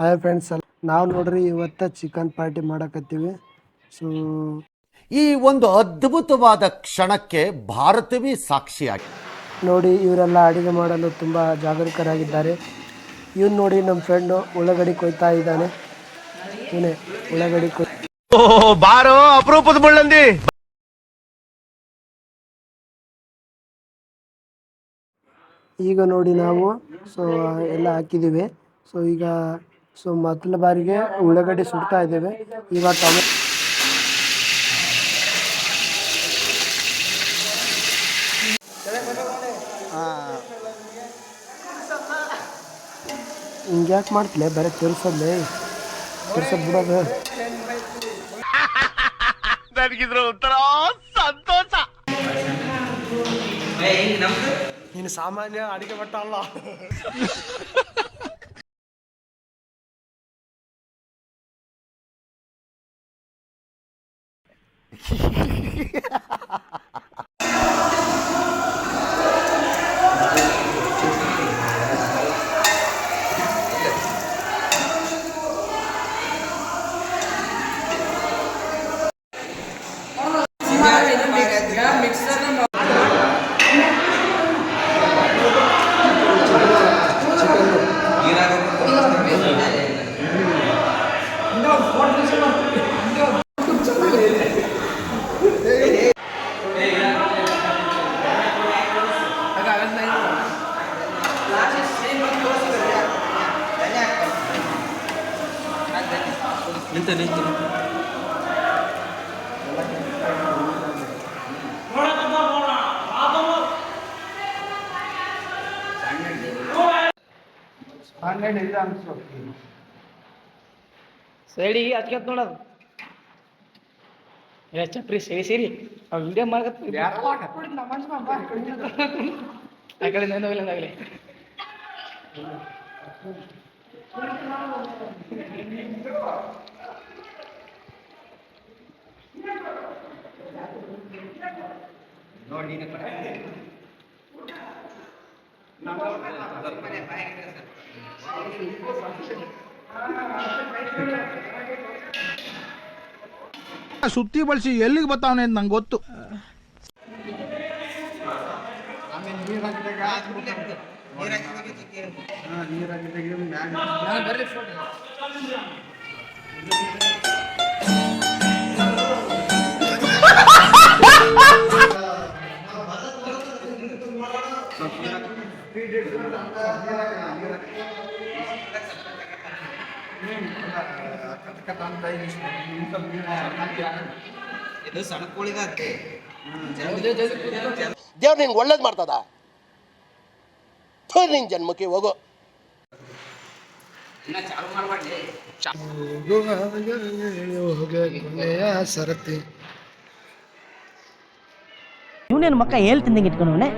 Hi friends ನಾವು ನೋಡ್ರಿ ಇವತ್ತು ಚಿಕನ್ ಪಾರ್ಟಿ ಮಾಡಕತ್ತೀವಿ. ಸೊ ಈ ಒಂದು ಅದ್ಭುತವಾದ ಕ್ಷಣಕ್ಕೆ ಭಾರತವೇ ಸಾಕ್ಷಿಯಾಗಿ. ನೋಡಿ ಇವರೆಲ್ಲ ಅಡುಗೆ ಮಾಡಲು ತುಂಬ ಜಾಗರೂಕರಾಗಿದ್ದಾರೆ. ಇವ್ನು ನೋಡಿ ನಮ್ಮ ಫ್ರೆಂಡು ಉಳ್ಳಾಗಡ್ಡಿ ಕೊಯ್ತಾ ಇದ್ದಾನೆ. ಇವನೇ ಉಳ್ಳಗಡಿ ಕೊಯ್ ಬಾರೋ ಅಪರೂಪದ ಮುಳ್ಳಂದಿ. ಈಗ ನೋಡಿ ನಾವು ಸೊ ಎಲ್ಲ ಹಾಕಿದ್ದೀವಿ. ಸೊ ಈಗ ಸೊ ಮೊದಲ ಬಾರಿಗೆ ಉಳ್ಳಾಗಡ್ಡಿ ಸುಡ್ತಾ ಇದ್ದೇವೆ. ಈಗ ಟೊಮೆ ಹಿಂಗೆ ಯಾಕೆ ಮಾಡ್ತಿಲ್ಲ ಬರೀ ತಿರ್ಸೋದ್ಲೆ. ತಿರ್ಸೋದ್ ಬಿಡೋದು. ನನಗಿದ್ರ ಒಂಥರ ಸಂತೋಷ. ನೀನು ಸಾಮಾನ್ಯ ಅಡಿಗೆ ಭಟ್ಟ ಅಲ್ಲ. yeah. ಹನ್ನೆರಡು ಇಲ್ಲ ಅನ್ಸು ಸೈಡಿ ಹಚ್ಕೊತ್ ನೋಡದು ಏ ಚಪ್ರಿ ಸೇರಿ ಸೇರಿ ಅವ್ ವಿಡಿಯೋ ಮಾಡಕತ್ತ ಆ ಕಡೆ ನಂದು ಇಲ್ಲಂದಾಗಲಿ ಸುತ್ತಿ ಬಳಸಿ ಎಲ್ಲಿಗೆ ಬರ್ತಾವನೆ ಅಂತ ನಂಗೆ ಗೊತ್ತು. ದೇವ್ರು ನಿಂಗೆ ಒಳ್ಳೇದು ಮಾಡ್ತದ? ನಿನ್ ಜನ್ಮಕ್ಕೆ ಹೋಗು. ಸರತಿ ಇವನೇನು ಮಕ್ಕ ಹೇಳ್ತಿದ್ದಂಗೆ ಇಟ್ಕೊಂಡವನೆ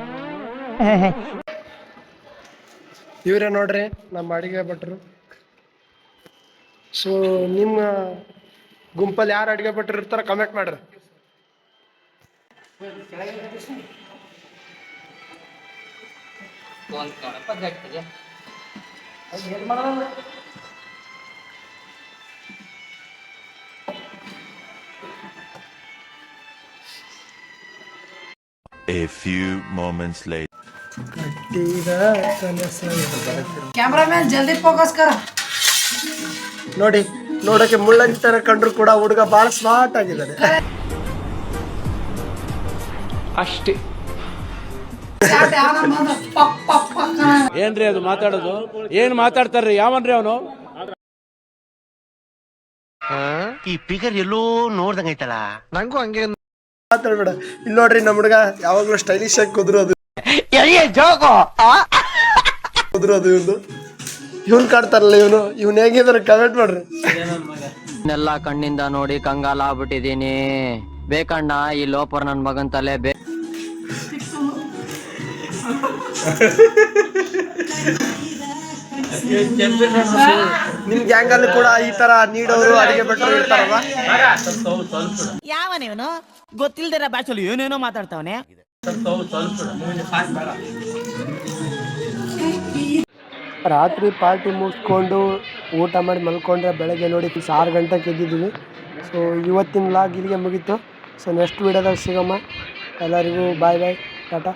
ಇವರೇ ನೋಡ್ರಿ, ನಮ್ಮ ಅಡಿಗೆ ಭಟ್ರು ಸೊ ನಿಮ್ಮ ಗುಂಪಲ್ಲಿ ಯಾರು ಅಡಿಗೆ ಭಟ್ರು ಇರ್ತಾರ ಕಮೆಂಟ್ ಮಾಡ್ರಿ A few moments later. Cameraman ಜಲ್ದಿ ಫೋಕಸ್ ಕರ ನೋಡಿ ನೋಡಕ್ಕೆ ಮುಳ್ಳಂಗಿ ತರ ಕಂಡ್ರು ಕೂಡ ಹುಡುಗ ಬಹಳ ಸ್ಮಾರ್ಟ್ ಆಗಿದ್ದಾನೆ. ಅಷ್ಟೇ. ಏನ್ರಿ ಅದು ಮಾತಾಡೋದು? ಏನ್ ಮಾತಾಡ್ತಾರ್ರಿ? ಯಾವನ್ರಿ ಅವನು? ಈ ಫಿಗರ್ ಎಲ್ಲೋ ನೋಡ್ದಂಗೈತಲ್ಲ ನಂಗೂ ಹಂಗೆ ಮಾತಾಡ್ಬೇಡ. ಇಲ್ಲಿ ನೋಡ್ರಿ ನಮ್ಮ ಹುಡುಗ ಯಾವಾಗ್ಲೂ ಸ್ಟೈಲಿಶ್ ಆಗಿ ಕುದುರೋದು. ಕುದುರೋದು ಇವನು ಇವ್ನು ಕಾಡ್ತಾರಲ್ಲ ಇವನು. ಇವನ್ ಹೇಗಿದಾರೆ ಕಮೆಂಟ್ ಮಾಡ್ರಿ. ಎಲ್ಲ ಕಣ್ಣಿಂದ ನೋಡಿ ಕಂಗಾಲ ಆಗ್ಬಿಟ್ಟಿದೀನಿ ಬೇಕಣ್ಣ ಈ ಲೋಪರ್ ನನ್ ಮಗನ್ ತಲೆ ಬೇ ನಿಮ್ ಗ್ಯಾಂಗ್ ಅಲ್ಲಿ ಕೂಡ ಈ ತರ ನೀಡೋರು ಅಡಿಗೆ ಭಟ್ರು ಇರ್ತಾರಲ್ವಾ? ಯಾವನೇವನು ಗೊತ್ತಿಲ್ದಿರ ಭಾಷೆಲಿ ಏನೇನೋ ಮಾತಾಡ್ತಾವನೆ. ರಾತ್ರಿ ಪಾರ್ಟಿ ಮುಗಿಸ್ಕೊಂಡು ಊಟ ಮಾಡಿ ಮಲ್ಕೊಂಡ್ರೆ ಬೆಳಗ್ಗೆ ನೋಡಿ ಫಿಕ್ಸ್ ಆರು ಗಂಟೆಗೆ ಎದ್ದಿದ್ದೀವಿ. ಸೊ ಇವತ್ತಿನ ಲಾಗ್ ಇಲ್ಲಿಗೆ ಮುಗೀತು. ಸೊ ನೆಕ್ಸ್ಟ್ ವೀಡಿಯೋದಾಗ ಸಿಗಮ್ಮ ಎಲ್ಲರಿಗೂ ಬಾಯ್ ಬಾಯ್ ಟಾಟಾ